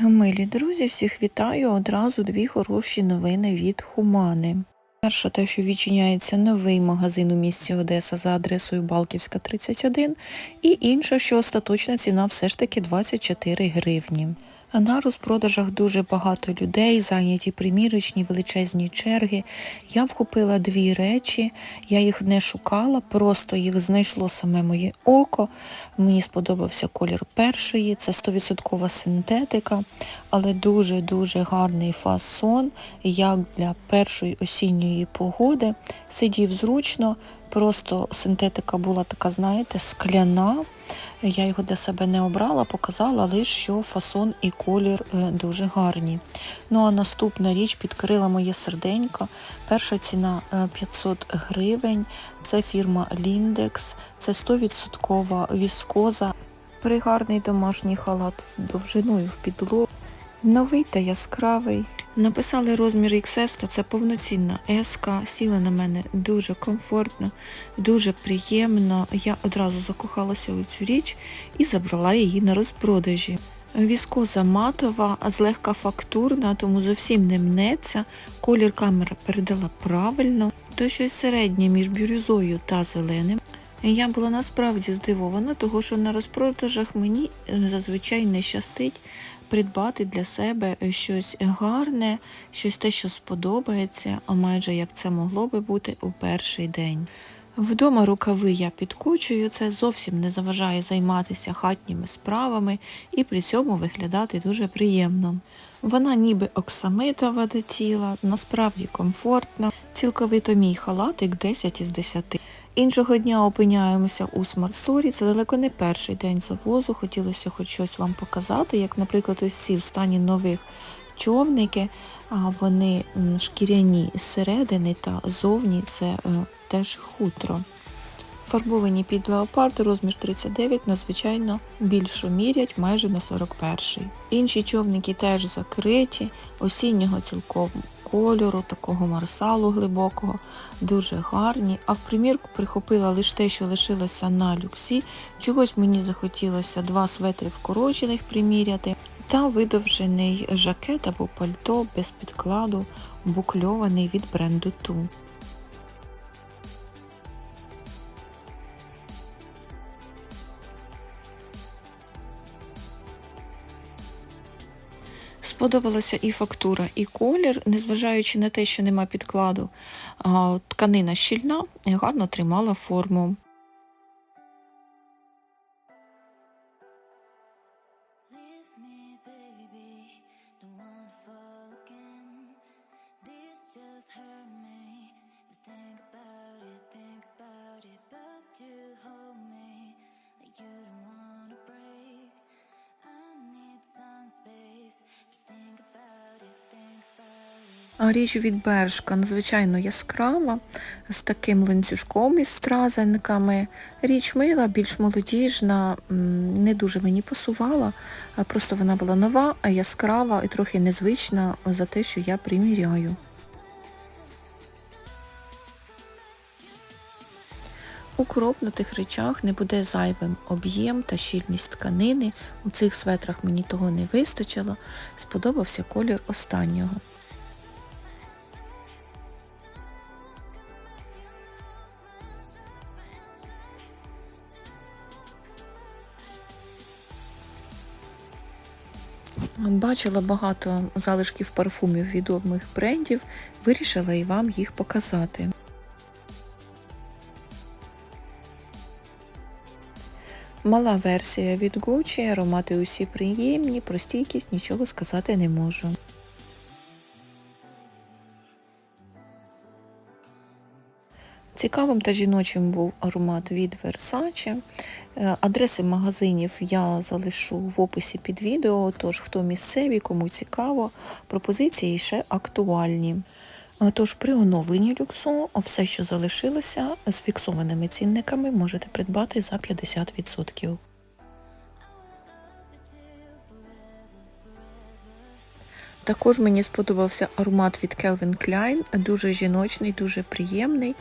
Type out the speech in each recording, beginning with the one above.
Милі друзі, всіх вітаю. Одразу дві хороші новини від Хумани. Перше, те, що відчиняється новий магазин у місті Одеса за адресою Балківська 31, і інше, що остаточна ціна все ж таки 24 гривні. На розпродажах дуже багато людей, зайняті примірочні, величезні черги. Я вхопила дві речі, я їх не шукала, просто їх знайшло саме моє око. Мені сподобався колір першої, це 100% синтетика, але дуже-дуже гарний фасон, як для першої осінньої погоди. Сидів зручно, просто синтетика була така, знаєте, скляна. Я його для себе не обрала, показала лише, що фасон і колір е, дуже гарні. Ну а наступна річ підкрила моє серденько. Перша ціна е, 500 гривень. Це фірма Lindex, це 100% віскоза. Пригарний домашній халат довжиною в підлогу. Новий та яскравий. Написали розмір XS, та це повноцінна СК. Сіла на мене дуже комфортно, дуже приємно. Я одразу закохалася у цю річ і забрала її на розпродажі. Віскоза матова, злегка фактурна, тому зовсім не мнеться. Колір камера передала правильно. То щось середнє між бірюзою та зеленим. Я була насправді здивована, того що на розпродажах мені е, зазвичай не щастить придбати для себе щось гарне, щось те, що сподобається, а майже як це могло би бути у перший день. Вдома рукави я підкочую, це зовсім не заважає займатися хатніми справами і при цьому виглядати дуже приємно. Вона ніби оксамитова до тіла, насправді комфортна, цілковито мій халатик 10 із 10. Іншого дня опиняємося у смарт-сторі. Це далеко не перший день завозу. Хотілося хоч щось вам показати, як, наприклад, ось ці в стані нових човники, вони шкіряні зсередини та зовні це е, теж хутро. Фарбовані під леопард, розмір 39, надзвичайно більше мірять, майже на 41. Інші човники теж закриті, осіннього цілком кольору, такого марсалу глибокого, дуже гарні. А в примірку прихопила лише те, що лишилося на люксі. Чогось мені захотілося два светри вкорочених приміряти та видовжений жакет або пальто без підкладу, букльований від бренду Ту. Сподобалася і фактура, і колір, незважаючи на те, що нема підкладу, тканина щільна і гарно тримала форму. Think about it, think about it, річ від Бершка надзвичайно яскрава, з таким ланцюжком із стразенками. Річ мила, більш молодіжна, не дуже мені пасувала, просто вона була нова, яскрава і трохи незвична за те, що я приміряю. У кропнутих речах не буде зайвим об'єм та щільність тканини. У цих светрах мені того не вистачило. Сподобався колір останнього. Бачила багато залишків парфумів відомих брендів, вирішила і вам їх показати. Мала версія від Gucci, аромати усі приємні, про стійкість нічого сказати не можу. Цікавим та жіночим був аромат від Versace. Е, Адреси магазинів я залишу в описі під відео, тож хто місцеві, кому цікаво, пропозиції ще актуальні. Тож при оновленні люксу все, що залишилося, з фіксованими цінниками можете придбати за 50%. Також мені сподобався аромат від Calvin Klein, дуже жіночний, дуже приємний.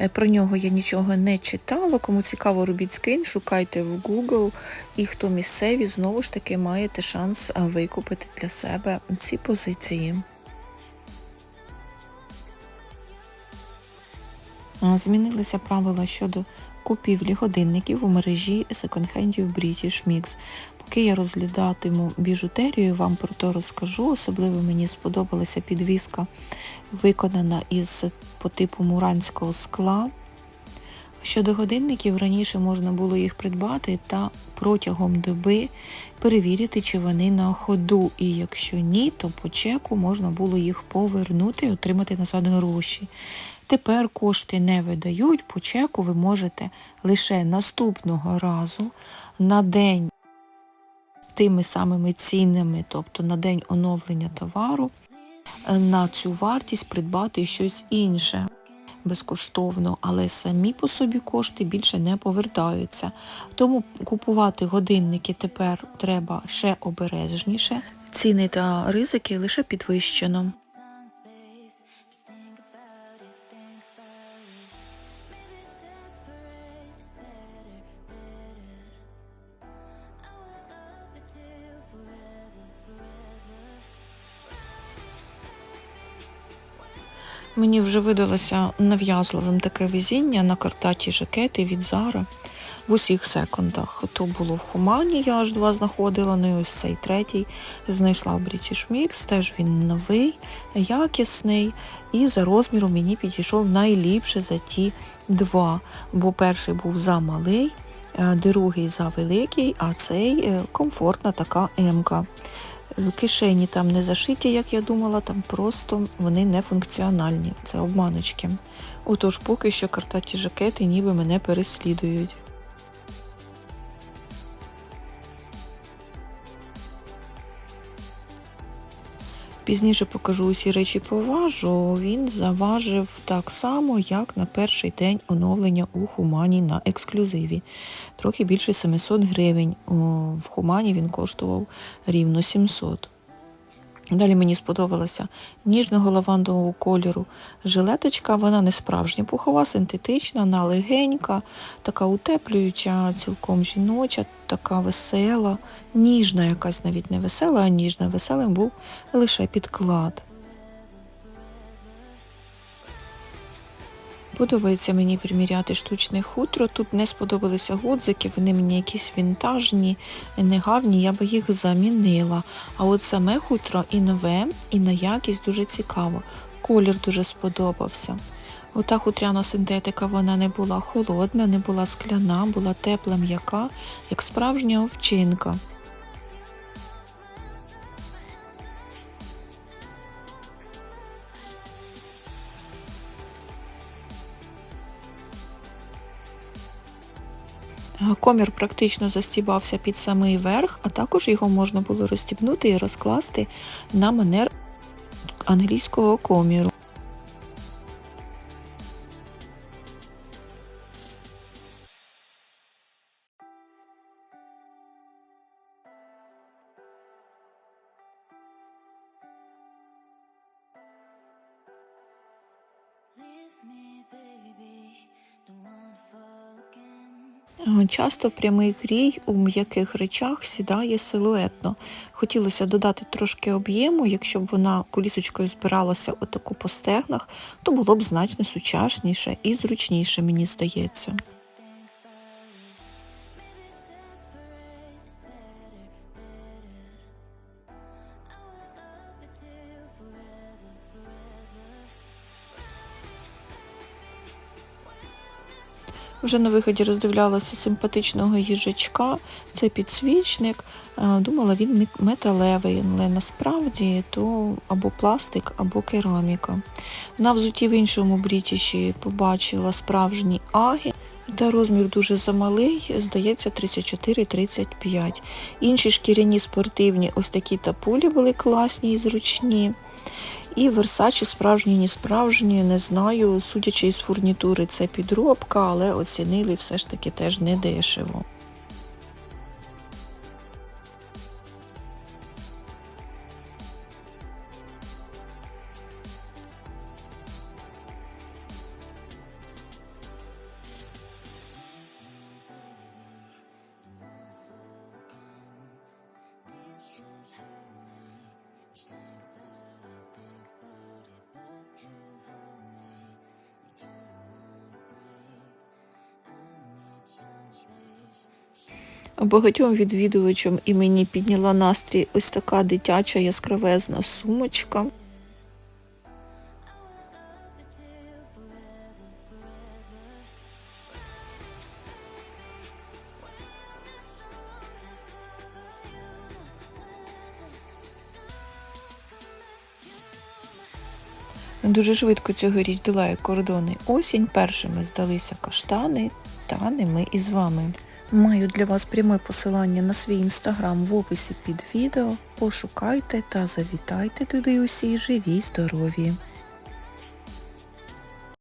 Е, Про нього я нічого не читала. Кому цікаво, робіть скрін, шукайте в Google. І хто місцеві, знову ж таки маєте шанс викупити для себе ці позиції. Змінилися правила щодо купівлі годинників у мережі секонд-хендів British Mix. Поки я розглядатиму біжутерію, вам про то розкажу. Особливо мені сподобалася підвіска, виконана із по типу муранського скла. Щодо годинників, раніше можна було їх придбати та протягом доби перевірити, чи вони на ходу. І якщо ні, то по чеку можна було їх повернути і отримати назад гроші. Тепер кошти не видають, по чеку ви можете лише наступного разу на день тими самими цінами, тобто на день оновлення товару, е, на цю вартість придбати щось інше безкоштовно, але самі по собі кошти більше не повертаються. Тому купувати годинники тепер треба ще обережніше. Ціни та ризики лише підвищено. Мені вже видалося нав'язливим таке везіння на картаті жакети від Зара в усіх секундах. То було в Хумані, я аж два знаходила, ну і ось цей третій знайшла в British Mix, теж він новий, якісний, і за розміром мені підійшов найліпше за ті два, бо перший був замалий, е, другий завеликий, а цей е, комфортна така емка. Кишені там не зашиті, як я думала, там просто вони не функціональні. Це обманочки. Отож, поки що картаті жакети ніби мене переслідують. Пізніше покажу усі речі по важу. Він заважив так само, як на перший день оновлення у Хумані на ексклюзиві. Трохи більше 700 гривень. В Хумані він коштував рівно 700. Далі мені сподобалася ніжного лавандового кольору жилеточка. Вона не справжня пухова, синтетична, вона легенька, така утеплююча, цілком жіноча, така весела, ніжна якась навіть не весела, а ніжна. Веселим був лише підклад. Подобається мені приміряти штучне хутро. Тут не сподобалися гудзики, вони мені якісь вінтажні, негарні, я би їх замінила. А от саме хутро і нове, і на якість дуже цікаво. Колір дуже сподобався. Ота хутряна синтетика вона не була холодна, не була скляна, була тепла м'яка, як справжня овчинка. Комір практично застібався під самий верх, а також його можна було розстібнути і розкласти на манер англійського коміру. Me, Часто прямий крій у м'яких речах сідає силуетно. Хотілося додати трошки об'єму, якщо б вона колісочкою збиралася отаку по стегнах, то було б значно сучасніше і зручніше, мені здається. Вже на виході роздивлялася симпатичного їжачка, це підсвічник. Е, Думала, він металевий, але насправді то або пластик, або кераміка. На взуті в іншому брітіші побачила справжні аги. Та розмір дуже замалий, здається, 34-35. Інші шкіряні спортивні, ось такі тапулі були класні і зручні. І версачі справжні, не справжні, не знаю. Судячи із фурнітури, це підробка, але оцінили все ж таки теж недешево. Багатьом відвідувачам і мені підняла настрій ось така дитяча яскравезна сумочка. Дуже швидко цьогоріч долає кордони осінь. Першими здалися каштани, та не ми із вами. Маю для вас пряме посилання на свій інстаграм в описі під відео. Пошукайте та завітайте туди усі живі здорові.